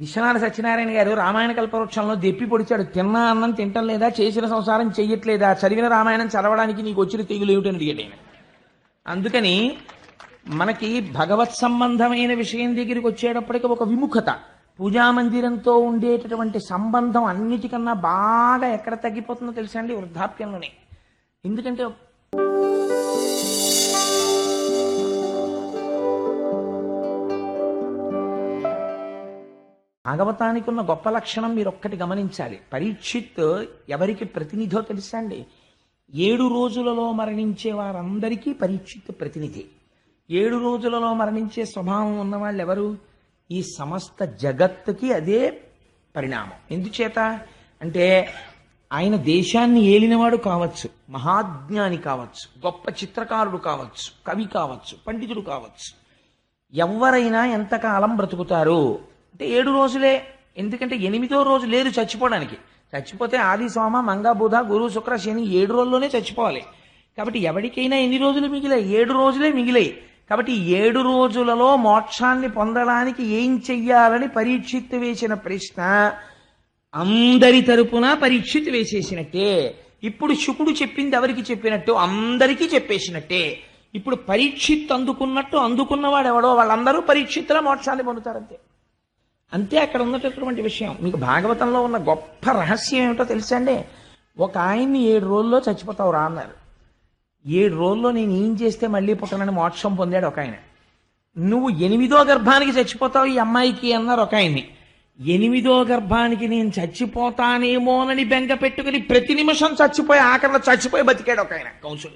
విశ్వనాథ సత్యనారాయణ గారు రామాయణ కల్పవృక్షంలో దెప్పి పొడిచాడు. తిన్న అన్నం తింటం లేదా చేసిన సంసారం చెయ్యట్లేదా? చదివిన రామాయణం చదవడానికి నీకు వచ్చిన తెగులు ఏమిటని అడిగాడు ఆయన. అందుకని మనకి భగవత్ సంబంధమైన విషయం దగ్గరికి వచ్చేటప్పటికి ఒక విముఖత. పూజా మందిరంతో ఉండేటటువంటి సంబంధం అన్నిటికన్నా బాగా ఎక్కడ తగ్గిపోతుందో తెలుసా అండి వృద్ధాప్యంలోనే. ఎందుకంటే భాగవతానికి ఉన్న గొప్ప లక్షణం మీరు ఒక్కటి గమనించాలి. పరీక్షిత్ ఎవరికి ప్రతినిధో తెలుసా అండి ఏడు రోజులలో మరణించే వారందరికీ పరీక్షిత్ ప్రతినిధి. ఏడు రోజులలో మరణించే స్వభావం ఉన్న వాళ్ళు ఎవరు ఈ సమస్త జగత్తుకి అదే పరిణామం. ఎందుచేత? అంటే ఆయన దేశాన్ని ఏలినవాడు కావచ్చు మహాజ్ఞాని కావచ్చు గొప్ప చిత్రకారుడు కావచ్చు కవి కావచ్చు పండితుడు కావచ్చు. ఎవరైనా ఎంతకాలం బ్రతుకుతారు? అంటే ఏడు రోజులే. ఎందుకంటే ఎనిమిదో రోజు లేదు చచ్చిపోవడానికి. చచ్చిపోతే ఆది సోమ మంగ బుధ గురు శుక్ర శని ఏడు రోజుల్లోనే చచ్చిపోవాలి. కాబట్టి ఎవరికైనా ఎన్ని రోజులు మిగిలాయి? ఏడు రోజులే మిగిలాయి. కాబట్టి ఏడు రోజులలో మోక్షాన్ని పొందడానికి ఏం చెయ్యాలని పరీక్షిత్తు వేసిన ప్రశ్న అందరి తరపున పరీక్షిత్ వేసేసినట్టే. ఇప్పుడు శుకుడు చెప్పింది ఎవరికి చెప్పినట్టు? అందరికీ చెప్పేసినట్టే. ఇప్పుడు పరీక్షిత్ అందుకున్నట్టు అందుకున్నవాడు ఎవడో వాళ్ళందరూ పరీక్షిత్తుల మోక్షాన్ని పొందుతారంతే. అంతే అక్కడ ఉన్నటటువంటి విషయం. మీకు భాగవతంలో ఉన్న గొప్ప రహస్యం ఏమిటో తెలుసా అండి? ఒక ఆయన్ని ఏడు రోజుల్లో చచ్చిపోతావు రా అన్నారు. ఏడు రోజుల్లో నేను ఏం చేస్తే మళ్ళీ పుట్టనని మోక్షం పొందాడు ఒక ఆయన. నువ్వు ఎనిమిదో గర్భానికి చచ్చిపోతావు ఈ అమ్మాయికి అన్నారు ఒక ఆయన్ని. ఎనిమిదో గర్భానికి నేను చచ్చిపోతానేమోనని బెంగ పెట్టుకుని ప్రతి నిమిషం చచ్చిపోయి ఆఖరిలో చచ్చిపోయి బతికాడు ఒక ఆయన కౌన్సిల్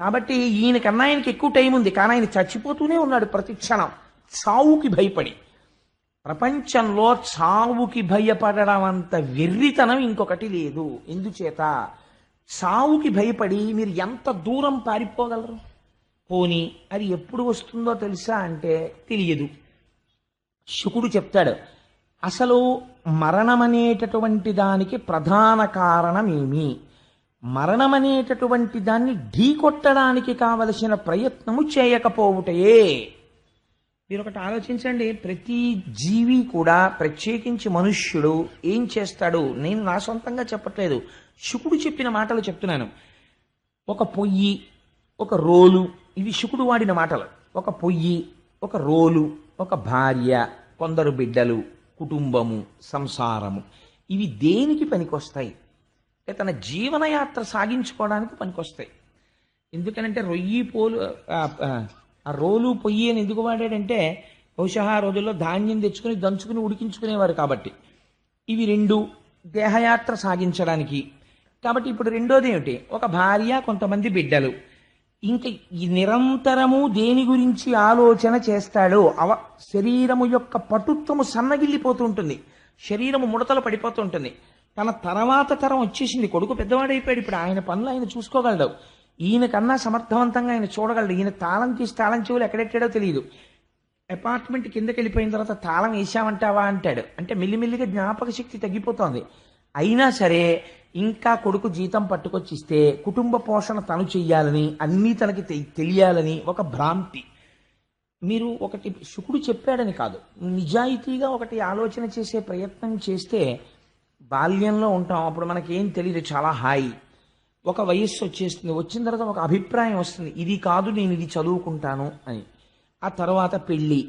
కాబట్టి ఈయనకన్నా ఆయనకి ఎక్కువ టైం ఉంది. కానీ ఆయన చచ్చిపోతూనే ఉన్నాడు ప్రతి క్షణం. చావుకి భయపడి. ప్రపంచంలో చావుకి భయపడడం అంత వెర్రితనం ఇంకొకటి లేదు. ఎందుచేత? చావుకి భయపడి మీరు ఎంత దూరం పారిపోగలరు? పోని అది ఎప్పుడు వస్తుందో తెలుసా అంటే తెలియదు. శుకుడు చెప్తాడు అసలు మరణమనేటటువంటి దానికి ప్రధాన కారణమేమి? మరణమనేటటువంటి దాన్ని ఢీకొట్టడానికి కావలసిన ప్రయత్నము చేయకపోవుటయే. మీరు ఒకటి ఆలోచించండి. ప్రతి జీవి కూడా ప్రత్యేకించి మనుష్యుడు ఏం చేస్తాడు? నేను నా సొంతంగా చెప్పట్లేదు. శుకుడు చెప్పిన మాటలు చెప్తున్నాను. ఒక పొయ్యి ఒక రోలు ఇవి శుకుడు వాడిన మాటలు. ఒక పొయ్యి ఒక రోలు ఒక భార్య కొందరు బిడ్డలు కుటుంబము సంసారము. ఇవి దేనికి పనికొస్తాయి? తన జీవనయాత్ర సాగించుకోవడానికి పనికొస్తాయి. ఎందుకనంటే రొయ్యి పోలు ఆ, రోలు పొయ్యి అని ఎందుకు వాడాడంటే బహుశా ఆ రోజుల్లో ధాన్యం తెచ్చుకుని దంచుకుని ఉడికించుకునేవారు కాబట్టి. ఇవి రెండు దేహయాత్ర సాగించడానికి. కాబట్టి ఇప్పుడు రెండోది ఏమిటి? ఒక భార్య కొంతమంది బిడ్డలు. ఇంకా ఈ నిరంతరము దేని గురించి ఆలోచన చేస్తాడో అవ శరీరము యొక్క పటుత్వము సన్నగిల్లిపోతూ ఉంటుంది. శరీరము ముడతలు పడిపోతూ ఉంటుంది. తన తర్వాత తరం వచ్చేసింది. కొడుకు పెద్దవాడైపోయాడు. ఇప్పుడు ఆయన పనులు ఆయన చూసుకోగలడు. ఈయనకన్నా సమర్థవంతంగా ఆయన చూడగలడు. ఈయన తాళం తీసి తాళం చెవులు ఎక్కడెట్టాడో తెలియదు అపార్ట్మెంట్ కిందకి వెళ్ళిపోయిన తర్వాత తాళం వేసామంటావా అంటాడు. అంటే మెల్లిమెల్లిగా జ్ఞాపక శక్తి తగ్గిపోతోంది. అయినా సరే ఇంకా కొడుకు జీతం పట్టుకొచ్చి ఇస్తే కుటుంబ పోషణ తను చెయ్యాలని అన్నీ తనకి తె- తెలియాలని ఒక భ్రాంతి. మీరు ఒకటి శుకుడు చెప్పాడని కాదు. నిజాయితీగా ఒకటి ఆలోచన చేసే ప్రయత్నం చేస్తే బాల్యంలో ఉంటాం. అప్పుడు మనకేం తెలియదు చాలా హాయి. ఒక వయస్సు వచ్చేస్తుంది. వచ్చిన తర్వాత ఒక అభిప్రాయం వస్తుంది. ఇది కాదు నేను ఇది చదువుకుంటాను అని. ఆ తర్వాత పెళ్ళి.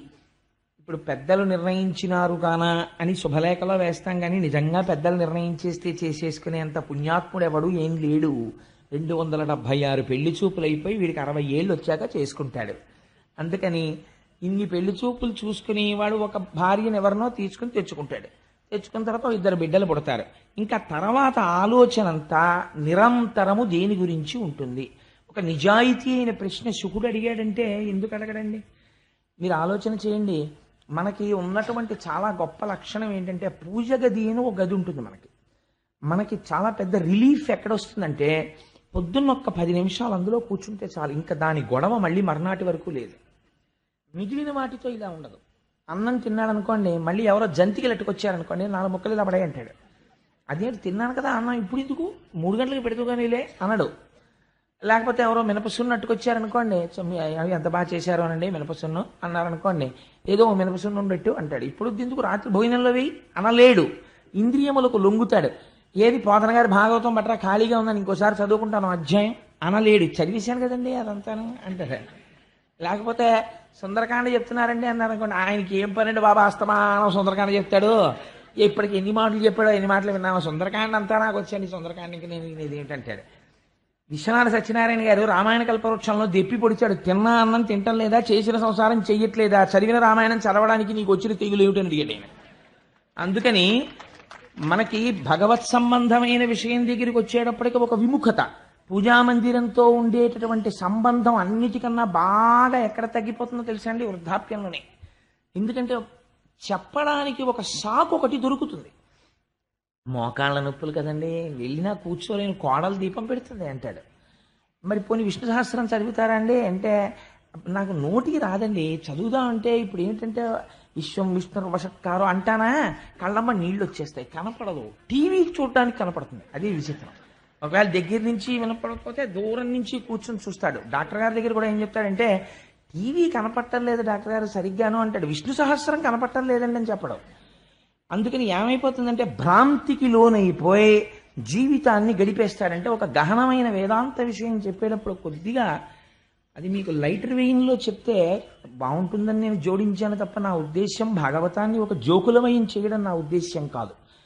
ఇప్పుడు పెద్దలు నిర్ణయించినారు కానా అని శుభలేఖలో వేస్తాం కానీ నిజంగా పెద్దలు నిర్ణయించేస్తే చేసేసుకునేంత పుణ్యాత్ముడు ఎవడు ఏం లేడు. రెండు వందల డెబ్భై ఆరు పెళ్ళి చూపులు అయిపోయి వీడికి అరవై ఏళ్ళు వచ్చాక చేసుకుంటాడు. అందుకని ఇన్ని పెళ్ళి చూపులు చూసుకుని వాడు ఒక భార్యను ఎవరినో తీసుకుని తెచ్చుకుంటాడు. తెచ్చుకున్న తర్వాత ఇద్దరు బిడ్డలు పుడతారు. ఇంకా తర్వాత ఆలోచన అంతా నిరంతరము దేని గురించి ఉంటుంది? ఒక నిజాయితీ అయిన ప్రశ్న శుకుడు అడిగాడంటే ఎందుకు అడగడండి? మీరు ఆలోచన చేయండి. మనకి ఉన్నటువంటి చాలా గొప్ప లక్షణం ఏంటంటే పూజ గది అని ఒక గది ఉంటుంది మనకి. మనకి చాలా పెద్ద రిలీఫ్ ఎక్కడ వస్తుందంటే పొద్దున్న ఒక్క పది నిమిషాలు అందులో కూర్చుంటే చాలు. ఇంకా దాని గొడవ మళ్ళీ మర్నాటి వరకు లేదు. మిగిలిన వాటితో ఇలా ఉండదు. అన్నం తిన్నాడు అనుకోండి మళ్ళీ ఎవరో జంతికి లెట్టుకొచ్చారనుకోండి నాలుగు ముక్కలు ఇలా పడే అంటాడు. అదేంటి తిన్నాను కదా అన్నం ఇప్పుడు ఎందుకు? మూడు గంటలకు పెడుతూ కానీలే అనడు. లేకపోతే ఎవరో మినపసున్ను అట్టుకొచ్చారనుకోండి అవి ఎంత బాగా చేశారు అనండి మినపసున్ను అన్నారనుకోండి ఏదో మినపసున్ను పెట్టు అంటాడు. ఇప్పుడు దీనికి రాత్రి భోజనంలో వెయ్యి అనలేడు. ఇంద్రియములకు లొంగుతాడు. ఏది పోతన గారి భాగవతం బట్రా ఖాళీగా ఉందని ఇంకోసారి చదువుకుంటాను అధ్యాయం అనలేడు. చదివేశాను కదండి అదంతాను అంటారు లేకపోతే సుందరకాండ చెప్తున్నారండి అన్నారు అనుకోండి. ఆయనకి ఏం పనండి బాబా? అస్తమానం సుందరకాండ చెప్తాడు. ఇప్పటికి ఎన్ని మాటలు చెప్పాడో ఎన్ని మాటలు విన్నామో సుందరకాండ అంతా నాకు వచ్చాను ఈ సుందరకాండకి నేను ఇది ఏంటంటాడు. విశ్వనాథ సత్యనారాయణ గారు రామాయణ కల్పవృక్షంలో దెప్పి పొడిచాడు. తిన్న అన్నం తింటం లేదా? చేసిన సంసారం చెయ్యట్లేదా? చదివిన రామాయణం చదవడానికి నీకు వచ్చిన తెగులు ఏమిటని అడిగాడు ఆయన. అందుకని మనకి భగవత్ సంబంధమైన విషయం దగ్గరికి వచ్చేటప్పటికి ఒక విముఖత. పూజా మందిరంతో ఉండేటటువంటి సంబంధం అన్నిటికన్నా బాగా ఎక్కడ తగ్గిపోతుందో తెలుసా అండి? వృద్ధాప్యంలోనే. ఎందుకంటే చెప్పడానికి ఒక షాక్ ఒకటి దొరుకుతుంది. మోకాళ్ళ నొప్పులు కదండి. వెళ్ళినా కూర్చోలేని కోడలు దీపం పెడుతుంది అంటాడు. మరి పోనీ విష్ణు సహస్రం చదువుతారా అండి? అంటే నాకు నోటికి రాదండి. చదువుదాం అంటే ఇప్పుడు ఏంటంటే విశ్వం విష్ణు వషత్కారం అంటానా? కళ్ళమ్మ నీళ్ళు వచ్చేస్తాయి. కనపడదు. టీవీ చూడడానికి కనపడుతుంది. అది విచిత్రం. ఒకవేళ దగ్గర నుంచి వినపడకపోతే దూరం నుంచి కూర్చొని చూస్తాడు. డాక్టర్ గారి దగ్గర కూడా ఏం చెప్తాడంటే టీవీ కనపడటం లేదు డాక్టర్ గారు సరిగ్గాను అంటాడు. విష్ణు సహస్రం కనపడటం లేదండి అని చెప్పడం. అందుకని ఏమైపోతుందంటే భ్రాంతికి లోనైపోయి జీవితాన్ని గడిపేస్తాడంటే ఒక గహనమైన వేదాంత విషయం చెప్పేటప్పుడు కొద్దిగా అది మీకు లైటర్ వెయిన్లో చెప్తే బాగుంటుందని నేను జోడించాను తప్ప నా ఉద్దేశం భాగవతాన్ని ఒక జోకులమయం చేయడం నా ఉద్దేశ్యం కాదు.